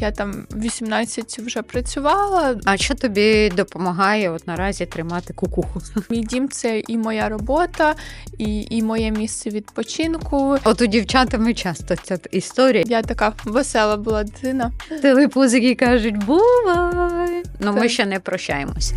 Я там 18 вже працювала. А що тобі допомагає от наразі тримати кукуху? Мій дім це і моя робота, і, і моє місце відпочинку. От у дівчатами часто ця історія. Я така весела була дитина. Телепузики кажуть, бувай. Ну ми ще не прощаємося.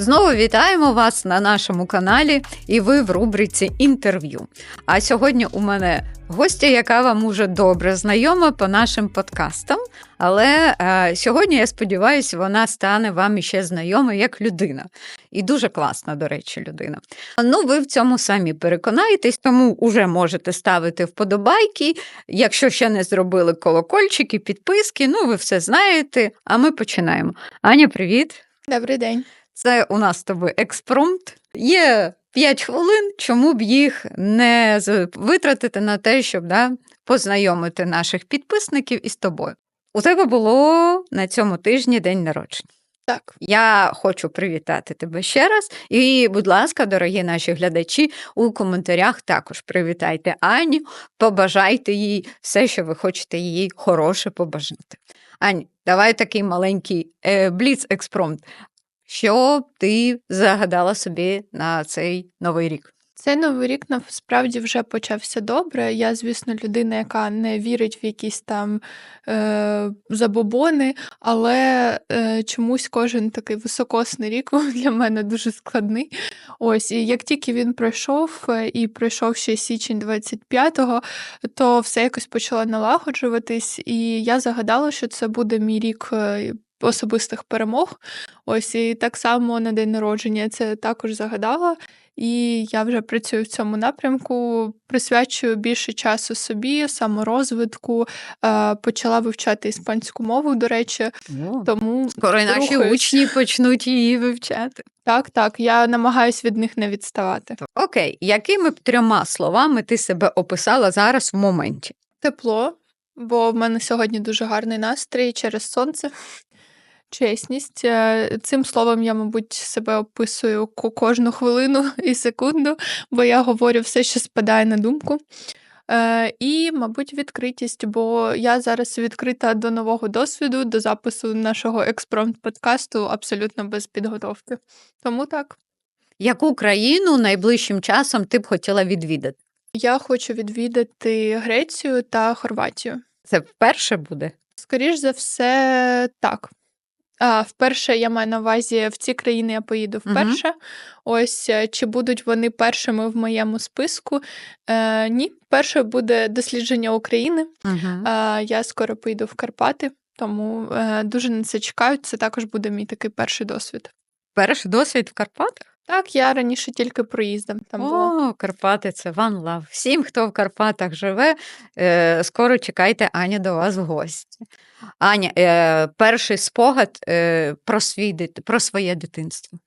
Знову вітаємо вас на нашому каналі, і ви в рубриці інтерв'ю. А сьогодні у мене гостя, яка вам уже добре знайома по нашим подкастам. Але е, сьогодні, я сподіваюся, вона стане вам іще знайома як людина. І дуже класна, до речі, людина. Ну, ви в цьому самі переконаєтесь, тому вже можете ставити вподобайки. Якщо ще не зробили колокольчики, підписки, ну ви все знаєте. А ми починаємо. Аня, привіт! Добрий день. Це у нас з тобою експромт. Є 5 хвилин, чому б їх не витратити на те, щоб да, познайомити наших підписників із тобою. У тебе було на цьому тижні день народження. Так, Я хочу привітати тебе ще раз. І, будь ласка, дорогі наші глядачі, у коментарях також привітайте Аню, побажайте їй все, що ви хочете їй хороше побажати. Ань, давай такий маленький е, бліц-експромт. Що ти загадала собі на цей новий рік? цей новий рік насправді вже почався добре. Я, звісно, людина, яка не вірить в якісь там е, забобони, але е, чомусь кожен такий високосний рік для мене дуже складний. Ось, і як тільки він пройшов, е, і пройшов ще січень 25-го, то все якось почало налагоджуватись, і я загадала, що це буде мій рік. Особистих перемог. Ось і так само на день народження я це також загадала. І я вже працюю в цьому напрямку, присвячую більше часу собі, саморозвитку, е, почала вивчати іспанську мову, до речі. Тому Скоро наші учні почнуть її вивчати. так, так, я намагаюсь від них не відставати. Окей, якими б трьома словами ти себе описала зараз в моменті? Тепло, бо в мене сьогодні дуже гарний настрій через сонце. Чесність. Е, Цим словом я, мабуть, себе описую кожну хвилину і секунду, бо я говорю все, що спадає на думку. Е, І, мабуть, відкритість, бо я зараз відкрита до нового досвіду, до запису нашого експромт подкасту абсолютно без підготовки. Тому так. Яку країну найближчим часом ти б хотіла відвідати? Я хочу відвідати Грецію та Хорватію. Це вперше буде? Скоріш за все, так. А, вперше я маю на увазі в ці країни я поїду вперше. вперше. Ось е, чи будуть вони першими в моєму списку? Е, ні, перше буде дослідження України. Угу. Е, я скоро поїду в Карпати, тому е, дуже на це чекають. Це також буде мій такий перший досвід. Перший досвід в Карпатах? Так, я раніше тільки проїздом там була. О, Карпати це one love. Всім, хто в Карпатах живе, е, скоро чекайте Аня до вас в гості. Аня, е, перший спогад е, про, свій, про своє дитинство.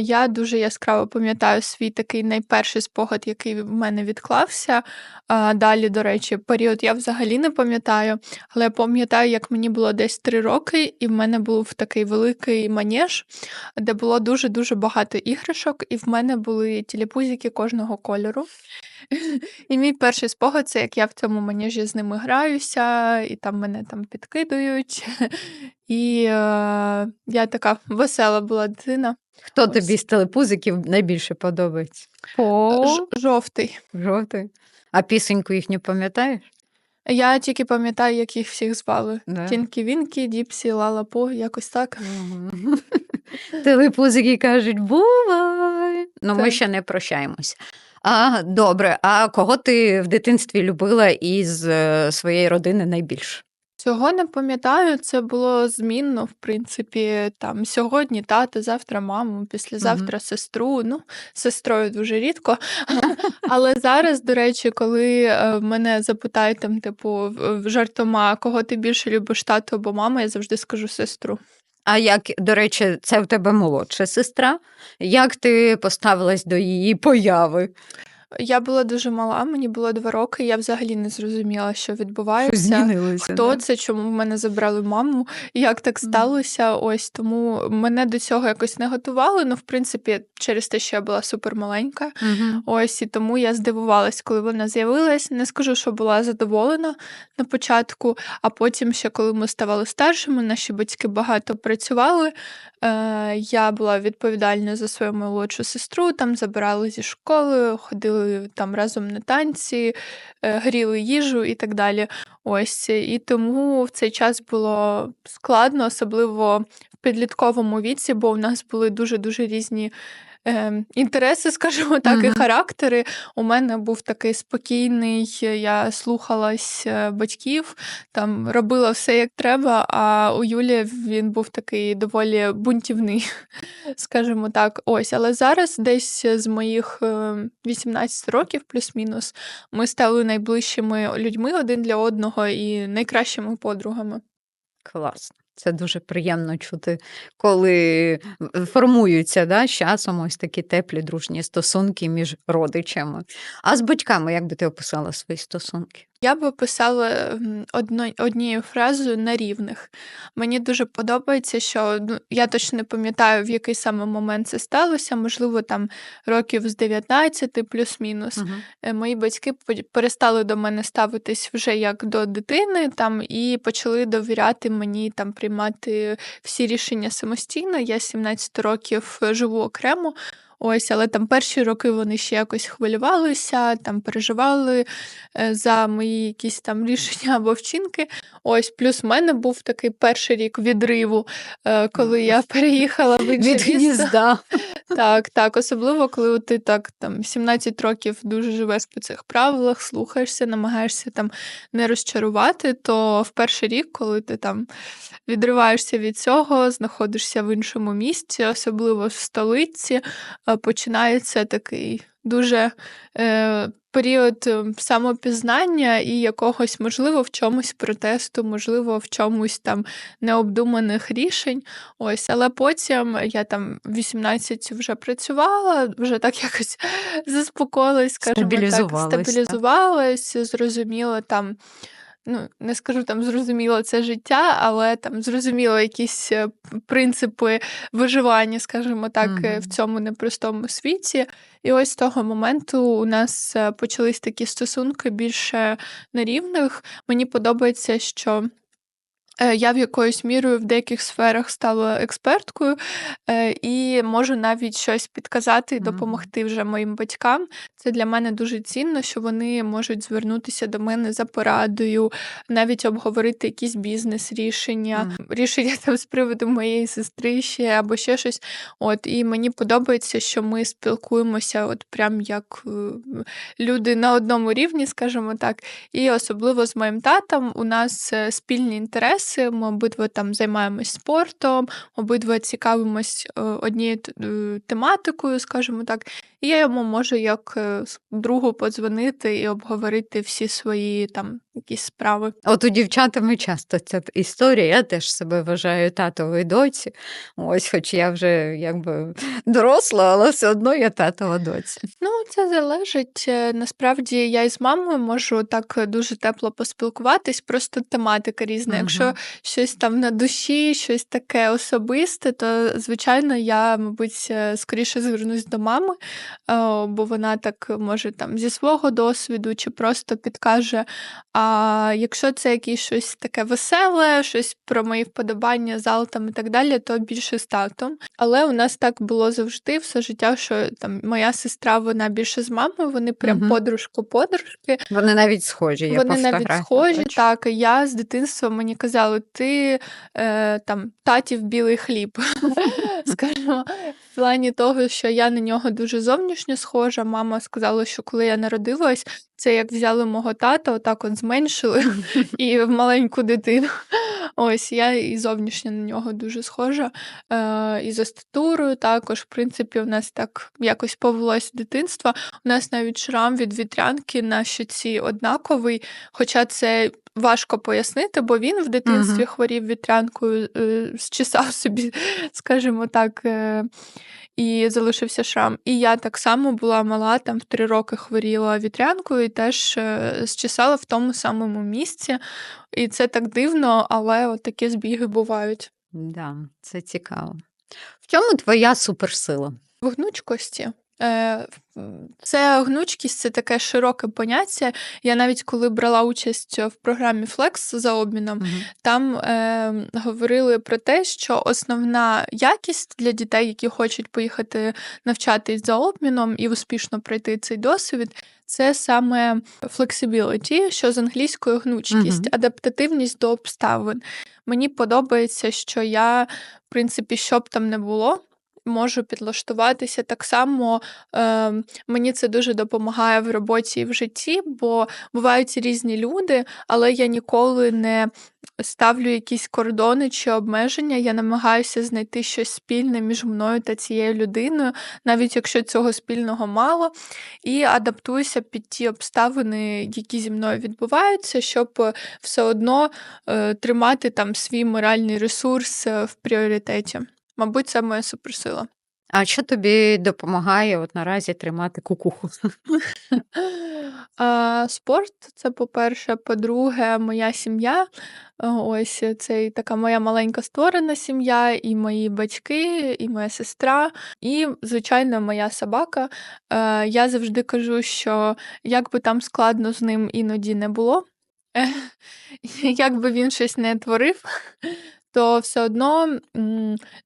Я дуже яскраво пам'ятаю свій такий найперший спогад, який в мене відклався. Далі, до речі, період я взагалі не пам'ятаю, але я пам'ятаю, як мені було десь три роки, і в мене був такий великий манеж, де було дуже-дуже багато іграшок, і в мене були тіліпузики кожного кольору. І мій перший спогад це як я в цьому манежі з ними граюся, і там мене там підкидують. І е, я така весела була дитина. Хто Ось. тобі з телепузиків найбільше подобається? Ж- жовтий. жовтий. А пісеньку їхню пам'ятаєш? Я тільки пам'ятаю, як їх всіх звали. Да. Тінкі Вінкі, Діпсі, Лалапо, якось так. Телепузики кажуть, бувай. Ну, ми Так. ще не прощаємося. А, добре, а кого ти в дитинстві любила із е, своєї родини найбільше? Цього не пам'ятаю, це було змінно, в принципі, там сьогодні тата, завтра маму, післязавтра сестру. Ну, з сестрою дуже рідко. Але зараз, до речі, коли е, мене запитають там, типу, жартома, кого ти більше любиш, тату або мама, я завжди скажу сестру. А як, до речі, це в тебе молодша сестра? Як ти поставилась до її появи? Я була дуже мала, мені було 2 роки, я взагалі не зрозуміла, що Що відбувається, змінилося, хто да? це, чому в мене забрали маму, як так сталося. Ось тому мене до цього якось не готували. Ну, в принципі, через те, що я була супермаленька. Мгм. Ось і тому я здивувалась, коли вона з'явилась. Не скажу, що була задоволена на початку, а потім, ще коли ми ставали старшими, наші батьки багато працювали. Е, я була відповідальною за свою молодшу сестру, там забирали зі школи, ходили там разом на танці, е, гріли їжу і так далі. Ось і тому в цей час було складно, особливо в підлітковому віці, бо в нас були дуже дуже різні. Е, Інтереси, скажімо так, і характери. У мене був такий спокійний, я слухалась е, батьків, там робила все як треба. А у Юлі він був такий доволі бунтівний, скажімо так. Ось, але зараз, десь з моїх е, 18 років, плюс-мінус, ми стали найближчими людьми один для одного і найкращими подругами. Класно. Це дуже приємно чути, коли формуються да, з часом ось такі теплі дружні стосунки між родичами. А з батьками, як би ти описала свої стосунки? Я би описала одно, однією фразою на рівних. Мені дуже подобається, що ну, я точно не пам'ятаю, в який саме момент це сталося, можливо, там років з 19 плюс-мінус. Е, Мої батьки перестали до мене ставитись вже як до дитини, там і почали довіряти мені там приймати всі рішення самостійно. Я з 17 років е, живу окремо. Ось, але там перші роки вони ще якось хвилювалися, там переживали е, за мої якісь там рішення або вчинки. Ось, плюс в мене був такий перший рік відриву, е, коли я переїхала в інше Від гнізда. Так, так, особливо, коли ти так там 17 років дуже живеш по цих правилах, слухаєшся, намагаєшся там не розчарувати, то в перший рік, коли ти там відриваєшся від цього, знаходишся в іншому місці, особливо в столиці, починається такий дуже е, період е, самопізнання і якогось, можливо, в чомусь протесту, можливо, в чомусь там необдуманих рішень. Ось, але потім я там 18 вже працювала, вже так якось заспокоїлась, скажімо так, Стабілізувалась, так. зрозуміло там. Ну, не скажу там зрозуміло це життя, але там зрозуміло якісь е, принципи виживання, скажімо так, е, в цьому непростому світі. І ось з того моменту у нас е, почались такі стосунки більше на рівних. Мені подобається, що Я в якоюсь мірою в деяких сферах стала експерткою е, і можу навіть щось підказати і допомогти вже моїм батькам. Це для мене дуже цінно, що вони можуть звернутися до мене за порадою, навіть обговорити якісь бізнес-рішення, рішення там з приводу моєї сестри ще або ще щось. От і мені подобається, що ми спілкуємося, от прям як е, люди на одному рівні, скажімо так. І особливо з моїм татом у нас е, спільні інтереси. Ми обидва там займаємось спортом, обидва цікавимось е, однією е, тематикою, скажімо так. І я йому можу як е, другу подзвонити і обговорити всі свої там якісь справи. От у дівчатами часто ця історія. Я теж себе вважаю татовою доці. Ось, хоч я вже якби доросла, але все одно я татова доця. Ну, це залежить. Е, Насправді я із мамою можу так дуже тепло поспілкуватись, просто тематика різна. Якщо щось там на душі, щось таке особисте, то звичайно я, мабуть, е, скоріше звернусь до мами, е, бо вона так може там зі свого досвіду чи просто підкаже. А якщо це якесь щось таке веселе, щось про мої вподобання, зал там і так далі, то більше з татом. Але у нас так було завжди все життя, що там моя сестра, вона більше з мамою, вони прям Мгм. подружко-подружки. Вони навіть схожі. Я Вони навіть схожі, бачу. так. Я з дитинства мені казали, ти е, там татів білий хліб. Скажімо, в плані того, що я на нього дуже зовнішньо схожа. Мама сказала, що коли я народилась, це як взяли мого тата, отак от зменшили і в маленьку дитину. Ось я і зовнішньо на нього дуже схожа. Е, і за статурою також, в принципі, у нас так якось повелось дитинство. У нас навіть шрам від вітрянки на щоці однаковий, хоча це важко пояснити, бо він в дитинстві Мгм. хворів вітрянкою, е, зчесав собі, скажімо так, е, і залишився шрам. І я так само була мала, там в 3 роки хворіла вітрянкою і теж е, зчесала в тому самому місці. І це так дивно, але от такі збіги бувають. Да, це цікаво. В чому твоя суперсила? В гнучкості. Е, Це гнучкість, це таке широке поняття. Я навіть коли брала участь в програмі Flex за обміном, Мгм. там е, говорили про те, що основна якість для дітей, які хочуть поїхати навчатись за обміном і успішно пройти цей досвід, це саме flexibility, що з англійською гнучкість, Мгм. адаптативність до обставин. Мені подобається, що я, в принципі, що б там не було. Можу підлаштуватися так само. Е, мені це дуже допомагає в роботі і в житті, бо бувають різні люди, але я ніколи не ставлю якісь кордони чи обмеження. Я намагаюся знайти щось спільне між мною та цією людиною, навіть якщо цього спільного мало, і адаптуюся під ті обставини, які зі мною відбуваються, щоб все одно е, тримати там свій моральний ресурс е, в пріоритеті. Мабуть, це моя суперсила. А що тобі допомагає от наразі тримати кукуху? Спорт це по-перше. По-друге, моя сім'я. Ось це і така моя маленька створена сім'я, і мої батьки, і моя сестра, і, звичайно, моя собака. Е, Я завжди кажу, що як би там складно з ним іноді не було, як би він щось не творив, то все одно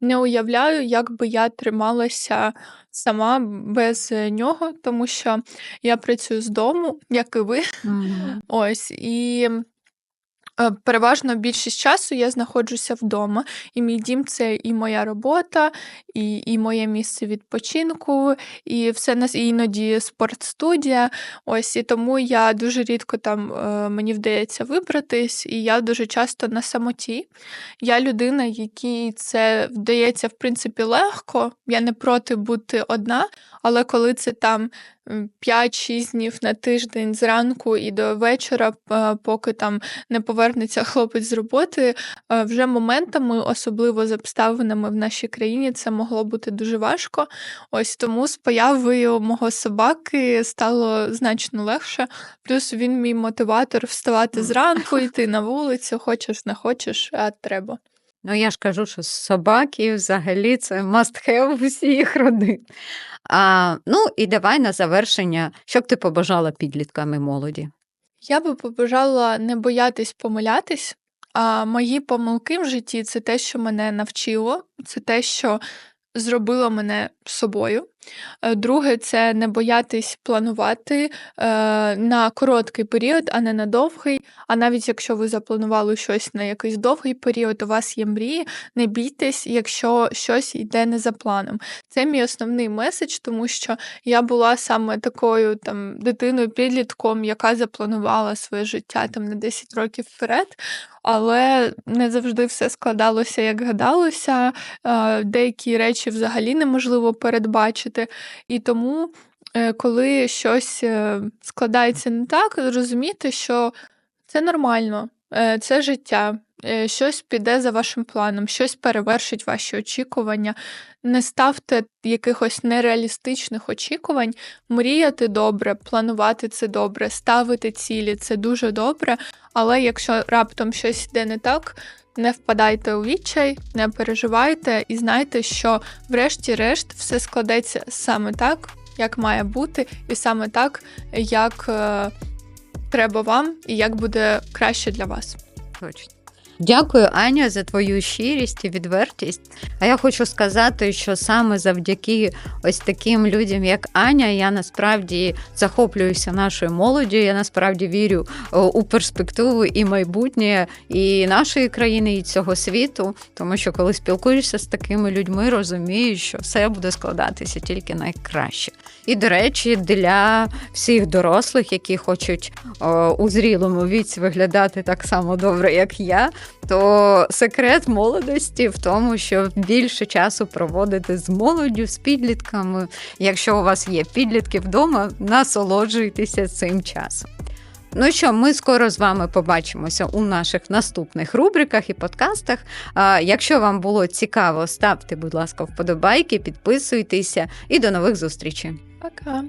не уявляю, як би я трималася сама без нього, тому що я працюю з дому, як і ви. Мгм. Ось і. Е, Переважно більшість часу я знаходжуся вдома, і мій дім це і моя робота, і, і моє місце відпочинку, і все нас і іноді спортстудія. Ось і тому я дуже рідко там е, мені вдається вибратись, і я дуже часто на самоті. Я людина, якій це вдається в принципі легко. Я не проти бути одна, але коли це там 5-6 днів на тиждень зранку і до вечора, поки там не повернеться хлопець з роботи, е, вже моментами, особливо з обставинами в нашій країні, це могло бути дуже важко. Ось тому з появою мого собаки стало значно легше. Плюс він мій мотиватор вставати зранку, йти на вулицю, хочеш, не хочеш, а треба. Ну, я ж кажу, що собаки взагалі це must have усіх родин. А, ну і давай на завершення, що б ти побажала підліткам і молоді? Я би побажала не боятись помилятись, а мої помилки в житті це те, що мене навчило, це те, що зробило мене собою. Е, Друге, це не боятись планувати е, на короткий період, а не на довгий. А навіть якщо ви запланували щось на якийсь довгий період, у вас є мрії, не бійтесь, якщо щось йде не за планом. Це мій основний меседж, тому що я була саме такою там дитиною, підлітком, яка запланувала своє життя там на 10 років вперед, але не завжди все складалося, як гадалося. Е, Деякі речі взагалі неможливо передбачити. І тому, е, коли щось е, складається не так, розуміти, що це нормально, е, це життя. Щось піде за вашим планом, щось перевершить ваші очікування. Не ставте якихось нереалістичних очікувань, мріяти добре, планувати це добре, ставити цілі це дуже добре. Але якщо раптом щось йде не так, не впадайте у відчай, не переживайте і знайте, що врешті-решт все складеться саме так, як має бути, і саме так, як е, треба вам, і як буде краще для вас. Точно. Дякую, Аня, за твою щирість і відвертість. А я хочу сказати, що саме завдяки ось таким людям, як Аня, я насправді захоплююся нашою молоддю. Я насправді вірю у перспективу і майбутнє і нашої країни, і цього світу. Тому що коли спілкуєшся з такими людьми, розумієш, що все буде складатися тільки найкраще. І до речі, для всіх дорослих, які хочуть о, у зрілому віці виглядати так само добре, як я, то секрет молодості в тому, що більше часу проводити з молоддю, з підлітками. Якщо у вас є підлітки вдома, насолоджуйтеся цим часом. Ну що, ми скоро з вами побачимося у наших наступних рубриках і подкастах. Якщо вам було цікаво, ставте, будь ласка, вподобайки, підписуйтеся і до нових зустрічей. Пока.